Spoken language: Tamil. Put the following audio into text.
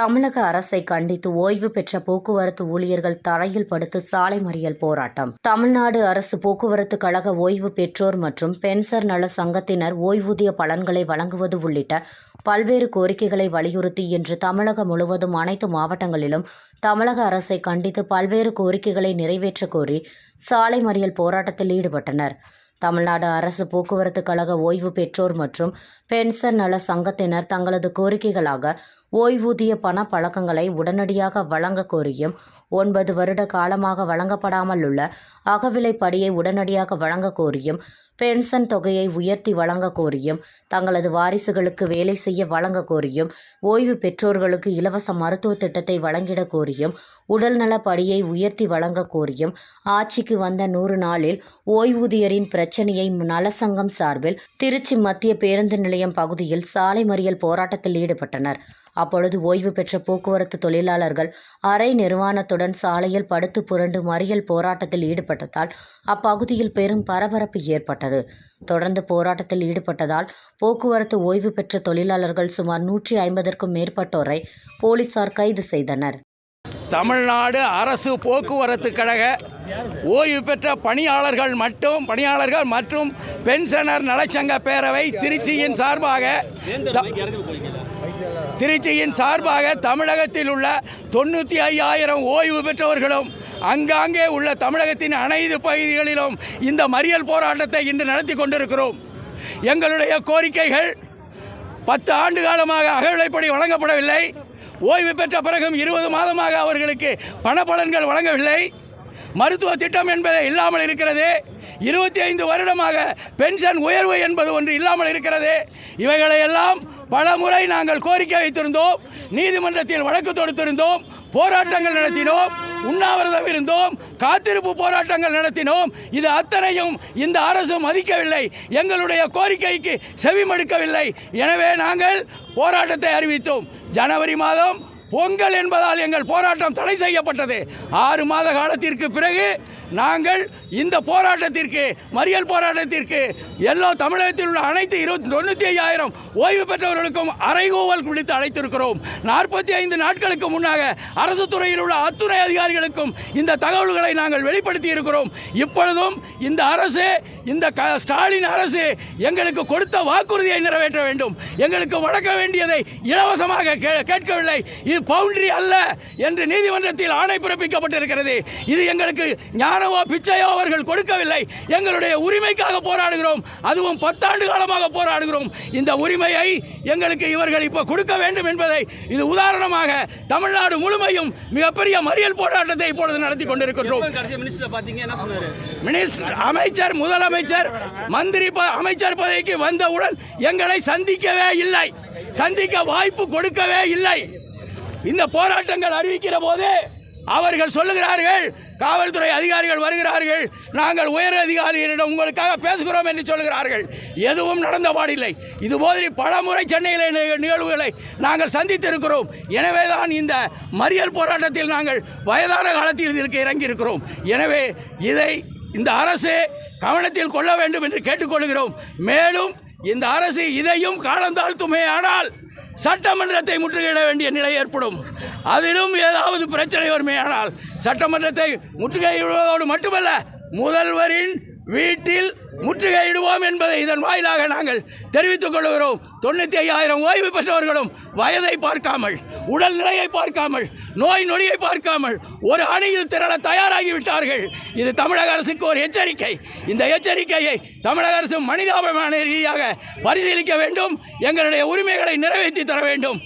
தமிழக அரசை கண்டித்து ஓய்வு பெற்ற போக்குவரத்து ஊழியர்கள் தரையில் படுத்து சாலை மறியல் போராட்டம். தமிழ்நாடு அரசு போக்குவரத்து கழக ஓய்வு பெற்றோர் மற்றும் பென்சர் நல சங்கத்தினர் ஓய்வூதிய பலன்களை வழங்குவது உள்ளிட்ட பல்வேறு கோரிக்கைகளை வலியுறுத்தி இன்று தமிழகம் முழுவதும் அனைத்து மாவட்டங்களிலும் தமிழக அரசை கண்டித்து பல்வேறு கோரிக்கைகளை நிறைவேற்ற கோரி சாலை மறியல் போராட்டத்தில் ஈடுபட்டனர். தமிழ்நாடு அரசு போக்குவரத்து கழக ஓய்வு பெற்றோர் மற்றும் பென்சர் நல சங்கத்தினர் தங்களது கோரிக்கைகளாக ஓய்வூதிய பண பழக்கங்களை உடனடியாக வழங்க கோரியும் ஒன்பது வருட காலமாக வழங்கப்படாமல் உள்ள அகவிலை படியை உடனடியாக வழங்க கோரியும் பென்ஷன் தொகையை உயர்த்தி வழங்க கோரியும் தங்களது வாரிசுகளுக்கு வேலை செய்ய வழங்க கோரியும் ஓய்வு பெற்றோர்களுக்கு இலவச மருத்துவ திட்டத்தை வழங்கிட கோரியும் உடல்நல படியை உயர்த்தி வழங்க கோரியும் ஆட்சிக்கு வந்த நூறு நாளில் ஓய்வூதியரின் பிரச்சனையை நலசங்கம் சார்பில் திருச்சி மத்திய பேருந்து நிலையம் பகுதியில் சாலை மறியல் போராட்டத்தில் ஈடுபட்டனர். அப்பொழுது ஓய்வு பெற்ற போக்குவரத்து தொழிலாளர்கள் அரை நிர்வாணத்துடன் சாலையில் படுத்து புரண்டு மறியல் போராட்டத்தில் ஈடுபட்டதால் அப்பகுதியில் பெரும் பரபரப்பு ஏற்பட்டது. தொடர்ந்து போராட்டத்தில் ஈடுபட்டதால் போக்குவரத்து ஓய்வு பெற்ற தொழிலாளர்கள் சுமார் நூற்றி ஐம்பதற்கும் மேற்பட்டோரை போலீசார் கைது செய்தனர். தமிழ்நாடு அரசு போக்குவரத்து கழக ஓய்வு பெற்ற பணியாளர்கள் மட்டும் பணியாளர்கள் மற்றும் பென்ஷனர் நலச்சங்க பேரவை திருச்சியின் சார்பாக திருச்சியின் சார்பாக தமிழகத்தில் உள்ள தொண்ணூற்றி ஐயாயிரம் ஓய்வு பெற்றவர்களும் அங்காங்கே உள்ள தமிழகத்தின் அனைத்து பகுதிகளிலும் இந்த மறியல் போராட்டத்தை இன்று நடத்தி கொண்டிருக்கிறோம். எங்களுடைய கோரிக்கைகள் பத்து ஆண்டு காலமாக அகவிலைப்படி வழங்கப்படவில்லை. ஓய்வு பெற்ற பிறகும் இருபது மாதமாக அவர்களுக்கு பணப்பலன்கள் வழங்கவில்லை. மருத்துவ திட்டம் என்பது இல்லாமல் இருக்கிறது. இருபத்தி ஐந்து வருடமாக பென்ஷன் உயர்வு என்பது ஒன்று இல்லாமல் இருக்கிறது. இவைகளையெல்லாம் பல முறை நாங்கள் கோரிக்கை வைத்திருந்தோம். நீதிமன்றத்தில் வழக்கு தொடுத்திருந்தோம். போராட்டங்கள் நடத்தினோம். உண்ணாவிரதம் இருந்தோம். காத்திருப்பு போராட்டங்கள் நடத்தினோம். இது அத்தனையும் இந்த அரசு மதிக்கவில்லை. எங்களுடைய கோரிக்கைக்கு செவிமடுக்கவில்லை. எனவே நாங்கள் போராட்டத்தை அறிவித்தோம். ஜனவரி மாதம் பொங்கல் என்பதால் எங்கள் போராட்டம் தடை செய்யப்பட்டது. ஆறு மாத காலத்திற்கு பிறகு நாங்கள் இந்த போராட்டத்திற்கு மறியல் போராட்டத்திற்கு எல்லா தமிழகத்தில் உள்ள அனைத்து இருபத்தி தொண்ணூற்றி ஐயாயிரம் ஓய்வு பெற்றவர்களுக்கும் அறைகூவல் விடுத்து அழைத்திருக்கிறோம். நாற்பத்தி ஐந்து நாட்களுக்கு முன்னாக அரசு துறையில் உள்ள அத்துறை அதிகாரிகளுக்கும் இந்த தகவல்களை நாங்கள் வெளிப்படுத்தி இருக்கிறோம் இப்பொழுதும் இந்த அரசு இந்த க ஸ்டாலின் அரசு எங்களுக்கு கொடுத்த வாக்குறுதியை நிறைவேற்ற வேண்டும். எங்களுக்கு வழங்க வேண்டியதை இலவசமாக கே- கேட்கவில்லை. இது பவுண்டரி அல்ல என்று நீதிமன்றத்தில் ஆணை பிறப்பிக்கப்பட்டிருக்கிறது. இது எங்களுக்கு ஞானவோ பிச்சையோ அவர்கள் கொடுக்கவில்லை. எங்களுடைய உரிமைக்காக போராடுகிறோம். அதுவும் பத்தாண்டு காலமாக போராடுகிறோம். இந்த உரிமையை எங்களுக்கு இவர்கள் இப்போ கொடுக்க வேண்டும் என்பதை இது உதாரணமாக தமிழ்நாடு முழுமையும் மிகப்பெரிய மறியல் போராட்டத்தை இப்பொழுது நடத்தி கொண்டிருக்கின்றோம். மினிஸ்டர் அமைச்சர் முதலமைச்சர் மந்திரி அமைச்சர் பதவிக்கு வந்தவுடன் எங்களை சந்திக்கவே இல்லை. சந்திக்க வாய்ப்பு கொடுக்கவே இல்லை. இந்த போராட்டங்கள் அறிவிக்கிற போது அவர்கள் சொல்லுகிறார்கள் காவல்துறை அதிகாரிகள் வருகிறார்கள் நாங்கள் உயர் அதிகாரிகளிடம் உங்களுக்காக பேசுகிறோம் என்று சொல்கிறார்கள் எதுவும் நடந்த பாடில்லை. இது பல முறை சென்னையில் நிகழ்வுகளை நாங்கள் சந்தித்திருக்கிறோம். எனவே தான் இந்த மறியல் போராட்டத்தில் நாங்கள் வயதான காலத்தில் இதற்கு இறங்கியிருக்கிறோம். எனவே இதை இந்த அரசு கவனத்தில் கொள்ள வேண்டும் என்று கேட்டுக்கொள்கிறோம். மேலும் இந்த அரசு இதையும் காலந்தாழ்த்துமே ஆனால் சட்டமன்றத்தை முற்றுகையிட வேண்டிய நிலை ஏற்படும். அதிலும் ஏதாவது பிரச்சனை வருமே சட்டமன்றத்தை முற்றுகையிடுவதோடு மட்டுமல்ல முதல்வரின் வீட்டில் முற்றுகையிடுவோம் என்பதை இதன் வாயிலாக நாங்கள் தெரிவித்துக் கொள்கிறோம். தொண்ணூற்றி ஐயாயிரம் ஓய்வு பெற்றவர்களும் வயதை பார்க்காமல் உடல்நிலையை பார்க்காமல் நோய் நொடியை பார்க்காமல் ஒரு அணியில் திரள தயாராகிவிட்டார்கள். இது தமிழக அரசுக்கு ஒரு எச்சரிக்கை. இந்த எச்சரிக்கையை தமிழக அரசு மனிதாபிமான ரீதியாக பரிசீலிக்க வேண்டும். எங்களுடைய உரிமைகளை நிறைவேற்றி தர வேண்டும்.